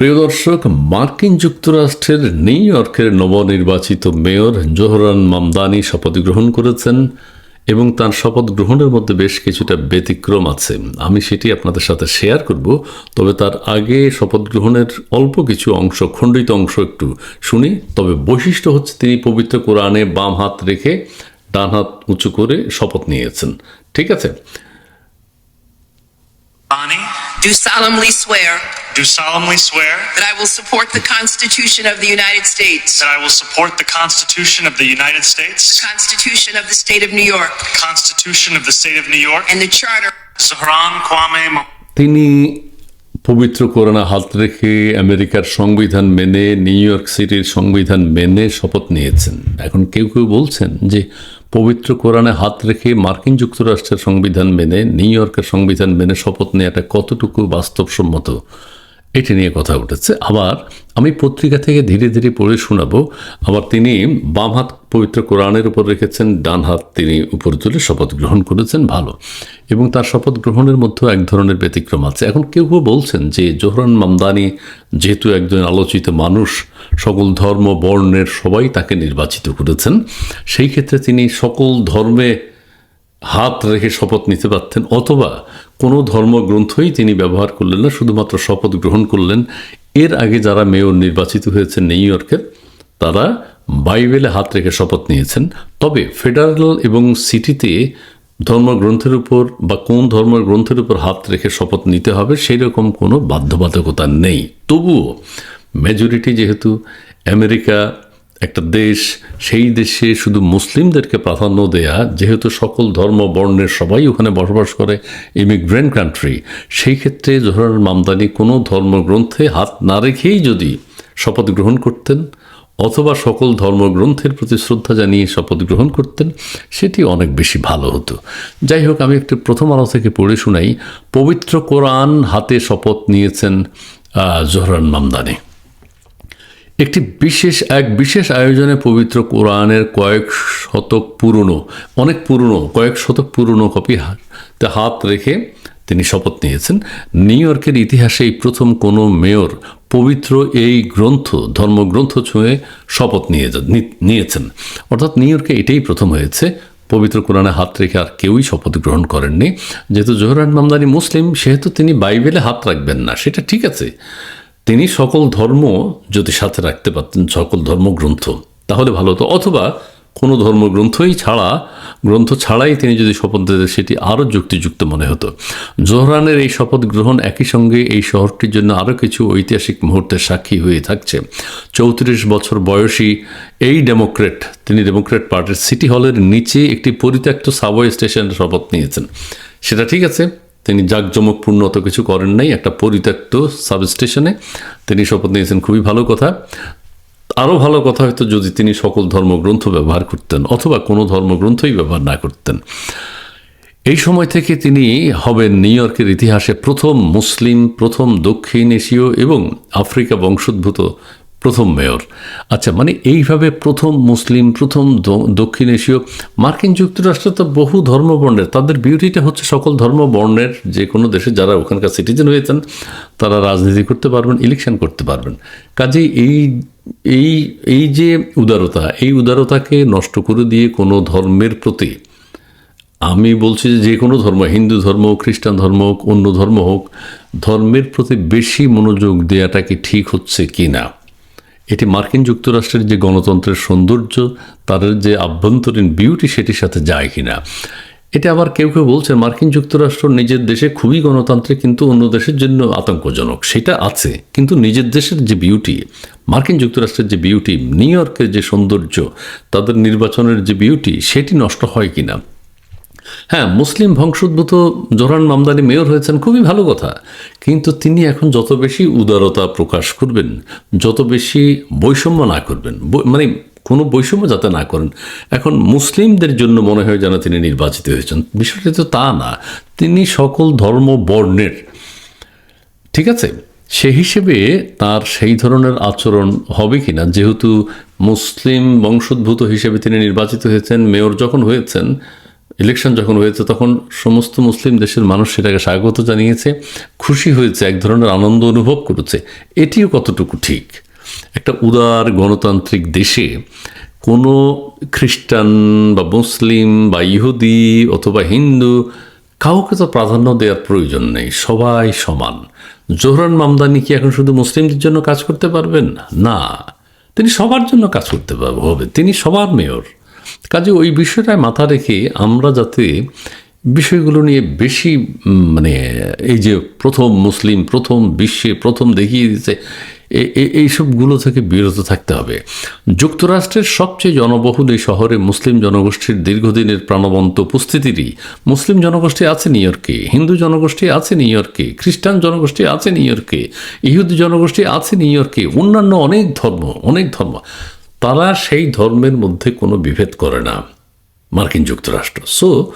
প্রিয় দর্শক, মার্কিন যুক্তরাষ্ট্রের নিউ ইয়র্কের নবনির্বাচিত মেয়র জোহরান মামদানি শপথ গ্রহণ করেছেন এবং তার শপথ গ্রহণের মধ্যে বেশ কিছুটা ব্যতিক্রম আছে। আমি সেটি আপনাদের সাথে শেয়ার করব, তবে তার আগে শপথ গ্রহণের অল্প কিছু অংশ, খণ্ডিত অংশ একটু শুনি। তবে বৈশিষ্ট্য হচ্ছে, তিনি পবিত্র কোরআনে বাম হাত রেখে ডান হাত উঁচু করে শপথ নিয়েছেন। ঠিক আছে? Do solemnly swear do solemnly swear that I will support the Constitution of the United States, that I will support the Constitution of the United States, the Constitution of the State of New York, the Constitution of the State of New York, and the Charter Zohran Kwame Mo- তিনি পবিত্র কোরআনে হাত রেখে আমেরিকার সংবিধান মেনে new York সিটির সংবিধান মেনে শপথ নিয়েছেন এখন কেউ কেউ বলছেন যে পবিত্র কোরআনে হাত রেখে মার্কিন যুক্তরাষ্ট্রের সংবিধান মেনে, নিউ ইয়র্কের সংবিধান মেনে শপথ নেওয়াটা কতটুকু বাস্তবসম্মত, এটি নিয়ে কথা উঠেছে। আবার আমি পত্রিকা থেকে ধীরে ধীরে পড়ে শোনাবো, আবার তিনি বাম হাত পবিত্র কোরআনের উপর রেখেছেন, ডান হাত তিনি উপর তুলে শপথ গ্রহণ করেছেন, ভালো। এবং তার শপথ গ্রহণের মধ্যেও এক ধরনের ব্যতিক্রম আছে। এখন কেউ কেউ বলছেন যে জোহরান মামদানি যেহেতু একজন আলোচিত মানুষ সকল ধর্ম বর্ণের সবাই তাকে নির্বাচিত করেছেন। সেই ক্ষেত্রে তিনি সকল ধর্মে হাত রেখে শপথ নিতে পারতেন, অথবা কোনো ধর্মগ্রন্থই তিনি ব্যবহার করলেন না, শুধুমাত্র শপথ গ্রহণ করলেন। এর আগে যারা মেয়র নির্বাচিত হয়েছেন নিউ ইয়র্কের, তারা বাইবেলে হাত রেখে শপথ নিয়েছেন। তবে ফেডারেল এবং সিটিতে ধর্মগ্রন্থের উপর বা কোন ধর্মগ্রন্থের উপর হাত রেখে শপথ নিতে হবে সেই রকম কোনো বাধ্যবাধকতা নেই। তবুও মেজরিটি যেহেতু, আমেরিকা একটা দেশ, সেই দেশে শুধু মুসলিমদেরকে প্রাধান্য দেয়া, যেহেতু সকল ধর্ম বর্ণের সবাই ওখানে বসবাস করে ইমিগ্রেন্ট কান্ট্রি সেই ক্ষেত্রে জোহরান মামদানি কোনো ধর্মগ্রন্থে হাত না রেখেই যদি শপথ গ্রহণ করতেন, অথবা সকল ধর্মগ্রন্থের প্রতি শ্রদ্ধা জানিয়ে শপথ গ্রহণ করতেন, সেটি অনেক বেশি ভালো হতো। যাই হোক, আমি একটু প্রথম আলো থেকে পড়ে শোনাই, পবিত্র কোরআন হাতে শপথ নিয়েছেন জোহরান মামদানি। একটি বিশেষ, এক বিশেষ আয়োজনে পবিত্র কোরআনের কয়েক শতক পুরনো, অনেক পুরনো, কয়েক শতক পুরনো কপি হাতে হাত রেখে তিনি শপথ নিয়েছেন। নিউ ইয়র্কের ইতিহাসে এই প্রথম কোনো মেয়র পবিত্র এই গ্রন্থ, ধর্মগ্রন্থ ছুঁয়ে শপথ নিয়ে নিয়েছেন। অর্থাৎ নিউ ইয়র্কে এটাই প্রথম হয়েছে। পবিত্র কোরআনে হাত রেখে আর কেউই শপথ গ্রহণ করেননি। যেহেতু জোহরান মামদানি মুসলিম, সেহেতু তিনি বাইবেলে হাত রাখবেন না, সেটা ঠিক আছে। তিনি সকল ধর্ম যদি সাথে রাখতে পারতেন, সকল ধর্মগ্রন্থ, তাহলে ভালো হতো। অথবা কোনো ধর্মগ্রন্থই ছাড়া, গ্রন্থ ছাড়াই তিনি যদি শপথ দিতেন, সেটি আরও যুক্তিযুক্ত মনে হতো। জোহরানের এই শপথ গ্রহণ একই সঙ্গে এই শহরটির জন্য আরও কিছু ঐতিহাসিক মুহূর্তের সাক্ষী হয়ে থাকছে। চৌত্রিশ বছর বয়সী এই ডেমোক্রেট, তিনি ডেমোক্রেট পার্টির সিটি হলের নিচে একটি পরিত্যক্ত সাবওয়ে স্টেশনের শপথ নিয়েছেন। সেটা ঠিক আছে? তিনি জাঁকজমকপূর্ণ অত কিছু করেন নাই, একটা পরিত্যক্ত সাবস্টেশনে। তিনি শপথ নিয়েছেন, খুবই ভালো কথা। আরও ভালো কথা হয়তো যদি তিনি সকল ধর্মগ্রন্থ ব্যবহার করতেন, অথবা কোনো ধর্মগ্রন্থই ব্যবহার না করতেন। এই সময় থেকে তিনি হবেন নিউ ইয়র্কের ইতিহাসে প্রথম মুসলিম, প্রথম দক্ষিণ এশীয় এবং আফ্রিকা বংশোদ্ভূত প্রথম মেয়র। আচ্ছা মানে এইভাবে প্রথম মুসলিম, প্রথম দক্ষিণ এশীয়, মার্কিন যুক্তরাষ্ট্র তো বহু ধর্মবর্ণের, তাদের বিউটিটা হচ্ছে সকল ধর্মবর্ণের যে কোনো দেশে যারা ওখানকার সিটিজেন হয়েছেন, তারা রাজনীতি করতে পারবেন ইলেকশন করতে পারবেন। কাজেই এই এই এই যে উদারতা, এই উদারতাকে নষ্ট করে দিয়ে কোনো ধর্মের প্রতি আমি বলছি যে কোনো ধর্ম, হিন্দু ধর্ম খ্রিস্টান ধর্ম হোক, অন্য ধর্ম হোক, ধর্মের প্রতি বেশি মনোযোগ দেওয়াটা কি ঠিক হচ্ছে কি না এটি মার্কিন যুক্তরাষ্ট্রের যে গণতন্ত্রের সৌন্দর্য তাদের যে আভ্যন্তরীণ বিউটি সেটির সাথে যায় কি না এটা আবার কেউ কেউ বলছে মার্কিন যুক্তরাষ্ট্র নিজের দেশে খুবই গণতান্ত্রিক, কিন্তু অন্য দেশের জন্য আতঙ্কজনক। সেটা আছে, কিন্তু নিজের দেশের যে বিউটি মার্কিন যুক্তরাষ্ট্রের যে বিউটি নিউ ইয়র্কের যে সৌন্দর্য, তাদের নির্বাচনের যে বিউটি সেটি নষ্ট হয় কিনা? হ্যাঁ মুসলিম বংশোদ্ভূত জোহরান মামদানি মেয়র হয়েছেন খুবই ভালো কথা, কিন্তু তিনি এখন যত বেশি উদারতা প্রকাশ করবেন, যত বেশি বৈষম্য না করবেন মানে কোনো বৈষম্য যাতে না করেন, এখন মুসলিমদের জন্য মনে হয় যেন তিনি নির্বাচিত হয়েছেন। বিষয়টি তো তা না, তিনি সকল ধর্ম বর্ণের, ঠিক আছে? সে হিসেবে তার সেই ধরনের আচরণ হবে কিনা, যেহেতু মুসলিম বংশোদ্ভূত হিসেবে তিনি নির্বাচিত হয়েছেন, মেয়র যখন হয়েছেন ইলেকশন যখন হয়েছে, তখন সমস্ত মুসলিম দেশের মানুষ সেটাকে স্বাগত জানিয়েছে, খুশি হয়েছে, এক ধরনের আনন্দ অনুভব করেছে। এটিও কতটুকু ঠিক? একটা উদার গণতান্ত্রিক দেশে কোনো খ্রিস্টান বা মুসলিম বা ইহুদি অথবা হিন্দু কাউকে তো প্রাধান্য দেওয়ার প্রয়োজন নেই, সবাই সমান। জোহরান মামদানি কি এখন শুধু মুসলিমদের জন্য কাজ করতে পারবেন? না। তিনি সবার জন্য কাজ করতে হবে। তিনি সবার মেয়র। কাজে ওই বিষয়টায় মাথা রেখে আমরা যাতে বিষয়গুলো নিয়ে বেশি মানে এই যে প্রথম মুসলিম, প্রথম বিশ্বে, প্রথম দেখিয়ে দিতে এইসবগুলো থেকে বিরত থাকতে হবে। যুক্তরাষ্ট্রের সবচেয়ে জনবহুল এই শহরে মুসলিম জনগোষ্ঠীর দীর্ঘদিনের প্রাণবন্ত উপস্থিতিরই। মুসলিম জনগোষ্ঠী আছে নিউ ইয়র্কে, হিন্দু জনগোষ্ঠী আছে নিউ ইয়র্কে, খ্রিস্টান জনগোষ্ঠী আছে নিউ ইয়র্কে, ইহুদি জনগোষ্ঠী আছে নিউ ইয়র্কে, অন্যান্য অনেক ধর্ম অনেক ধর্ম। তারা সেই ধর্মের মধ্যে কোনো বিভেদ করে না, মার্কিন যুক্তরাষ্ট্র। সো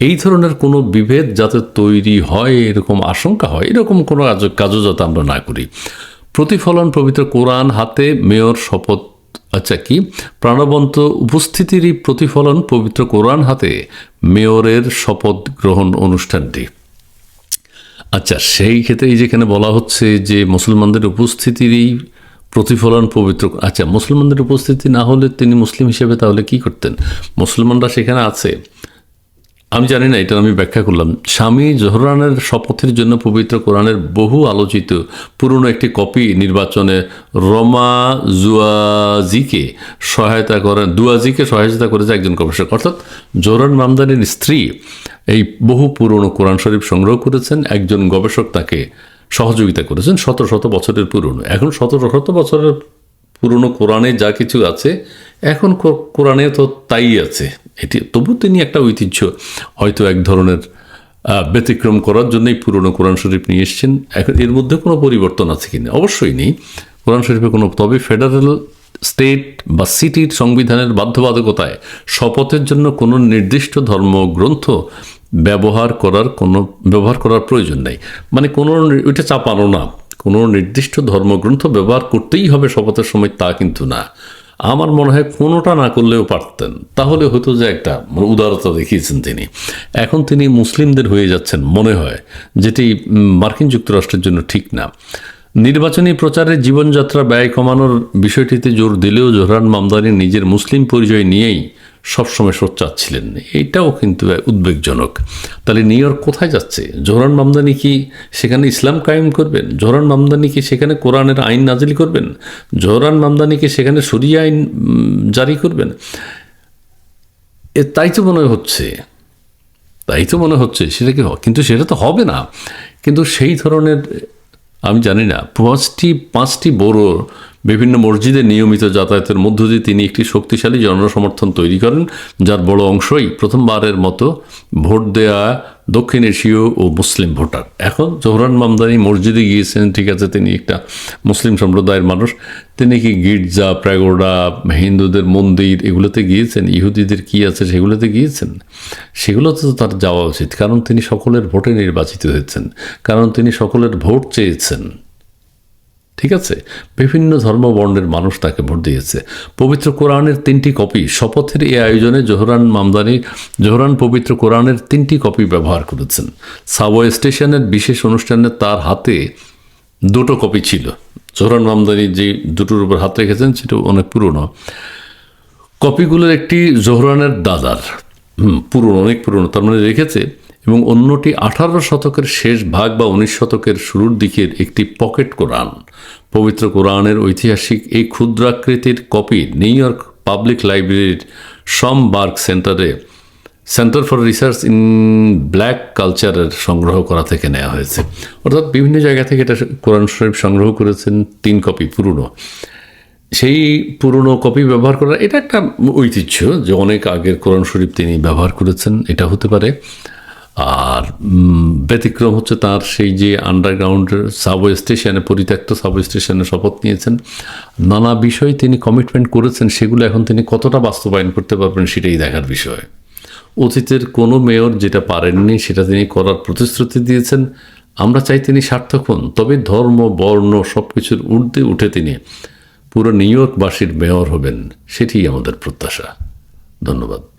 এই ধরনের কোনো বিভেদ যাতে তৈরি হয়, এরকম আশঙ্কা হয়, এরকম কোনো কাজ- কাজও যাতে আমরা না করি। প্রতিফলন পবিত্র কোরআন হাতে, মেয়র শপথ আচ্ছা কি? প্রাণবন্ত উপস্থিতিরই প্রতিফলন পবিত্র কোরআন হাতে, মেয়রের শপথ গ্রহণ অনুষ্ঠানটি। আচ্ছা সেই ক্ষেত্রে যেখানে বলা হচ্ছে যে, মুসলমানদের উপস্থিতিরই প্রতিফলন পবিত্র আচ্ছা মুসলমানদের উপস্থিতি না হলে তিনি মুসলিম হিসেবে তাহলে কি করতেন? মুসলমানরা সেখানে আছে। আমি জানি না, এটা আমি ব্যাখ্যা করলাম। স্বামী জোহরানের শপথের জন্য পবিত্র কোরআনের বহু আলোচিত পুরনো একটি কপি নির্বাচনে রমা জুয়াজিকে সহায়তা করেন, দুয়াজিকে সহায়তা করেছে একজন গবেষক। অর্থাৎ জোহরান মামদানির স্ত্রী এই বহু পুরনো কোরআন শরীফ সংগ্রহ করেছেন, একজন গবেষক তাকে সহযোগিতা করেছেন শত শত বছরের পুরনো। এখন শত শত বছরের পুরনো কোরআনে যা কিছু আছে, এখন কোরআনে তো তাই আছে। এটি তবু তিনি একটা ঐতিহ্য হয়তো এক ধরনের ব্যতিক্রম করার জন্যই পুরনো কোরআন শরীফ নিয়ে এসছেন। এখন এর মধ্যে কোনো পরিবর্তন আছে কিনা? অবশ্যই নেই। কোরআন শরীফে কোনো, তবে ফেডারেল স্টেট বা সিটির সংবিধানের বাধ্যবাধকতায় শপথের জন্য কোনো নির্দিষ্ট ধর্মগ্রন্থ ব্যবহার করার কোনো, ব্যবহার করার প্রয়োজন নেই। মানে কোনো ওইটা চাপানো না। কোনো নির্দিষ্ট ধর্মগ্রন্থ ব্যবহার করতেই হবে শপথের সময় তা কিন্তু না। আমার মনে হয় কোনোটা না করলেও পারতেন। তাহলে হয়তো যে একটা উদারতা দেখিয়েছেন তিনি। এখন তিনি মুসলিমদের হয়ে যাচ্ছেন মনে হয়, যেটি মার্কিন যুক্তরাষ্ট্রের জন্য ঠিক না। নির্বাচনী প্রচারে জীবনযাত্রা ব্যয় কমানোর বিষয়টিতে জোর দিলেও জোহরান মামদানি নিজের মুসলিম পরিচয় নিয়েই সবসময় সোচ্চার ছিলেন। এটাও কিন্তু উদ্বেগজনক। তাহলে নিউ ইয়র্ক কোথায় যাচ্ছে? জোহরান মামদানি কি সেখানে ইসলাম কায়েম করবেন? জোহরান মামদানি কি সেখানে কোরআনের আইন নাজিল করবেন? জোহরান মামদানি কি সেখানে সরিয়া আইন জারি করবেন? এ, তাই তো মনে হচ্ছে। তাই তো মনে হচ্ছে। সেটা কি কিন্তু সেটা তো হবে না। কিন্তু সেই ধরনের, আমি জানি না, পাঁচটি পাঁচটি বড় বিভিন্ন মসজিদে নিয়মিত যাতায়াতের মধ্য দিয়ে তিনি একটি শক্তিশালী জনসমর্থন তৈরি করেন, যার বড় অংশই প্রথমবারের মতো ভোট দেয়া দক্ষিণ এশীয় ও মুসলিম ভোটার। এখন জোহরান মামদানি মসজিদে গিয়েছেন, ঠিক আছে, তিনি একটা মুসলিম সম্প্রদায়ের মানুষ। তিনি কি গির্জা, প্রাগোডা, হিন্দুদের মন্দির এগুলোতে গিয়েছেন? ইহুদিদের কি আছে সেগুলোতে গিয়েছেন? সেগুলোতে তো তার যাওয়া উচিত, কারণ তিনি সকলের ভোটে নির্বাচিত হয়েছেন, কারণ তিনি সকলের ভোট চেয়েছেন। ঠিক আছে? বিভিন্ন ধর্মবর্ণের মানুষ তাকে ভোট দিয়েছে। পবিত্র কোরআনের তিনটি কপি শপথের এই আয়োজনে জোহরান মামদানি জোহরান পবিত্র কোরআনের তিনটি কপি ব্যবহার করেছেন। সাবওয়ে স্টেশনের বিশেষ অনুষ্ঠানে তার হাতে দুটো কপি ছিল। জোহরান মামদানি যে দুটোর উপর হাত রেখেছেন সেটা অনেক পুরনো। কপিগুলোর একটি জোহরানের দাদার। হুম, পুরনো অনেক পুরনো। তার মানে রেখেছে এবং অন্যটি আঠারো শতকের শেষ ভাগ বা উনিশ শতকের শুরুর দিকের একটি পকেট কোরআন। পবিত্র কোরআনের ঐতিহাসিক এই ক্ষুদ্রাকৃতির কপি নিউ ইয়র্ক পাবলিক লাইব্রেরির সমবার্গ সেন্টারে, Center for Research in Black কালচারের সংগ্রহ করা থেকে নেওয়া হয়েছে। অর্থাৎ বিভিন্ন জায়গা থেকে এটা কোরআন শরীফ সংগ্রহ করেছেন তিন কপি পুরনো। সেই পুরনো কপি ব্যবহার করা এটা একটা ঐতিহ্য যে অনেক আগের কোরআন শরীফ তিনি ব্যবহার করেছেন, এটা হতে পারে। আর ব্যতিক্রম হচ্ছে তার সেই যে আন্ডারগ্রাউন্ডের সাবওয়ে স্টেশনে পরিত্যক্ত সাবওয়ে স্টেশনে শপথ নিয়েছেন। নানা বিষয় তিনি কমিটমেন্ট করেছেন, সেগুলো এখন তিনি কতটা বাস্তবায়ন করতে পারবেন সেটাই দেখার বিষয়। অতীতের কোনো মেয়র যেটা পারেননি, সেটা তিনি করার প্রতিশ্রুতি দিয়েছেন। আমরা চাই তিনি সার্থক হন, তবে ধর্ম, বর্ণ সব কিছুর ঊর্ধ্বে উঠে তিনি পুরো নিউ ইয়র্কবাসীর মেয়র হবেন, সেটিই আমাদের প্রত্যাশা। ধন্যবাদ।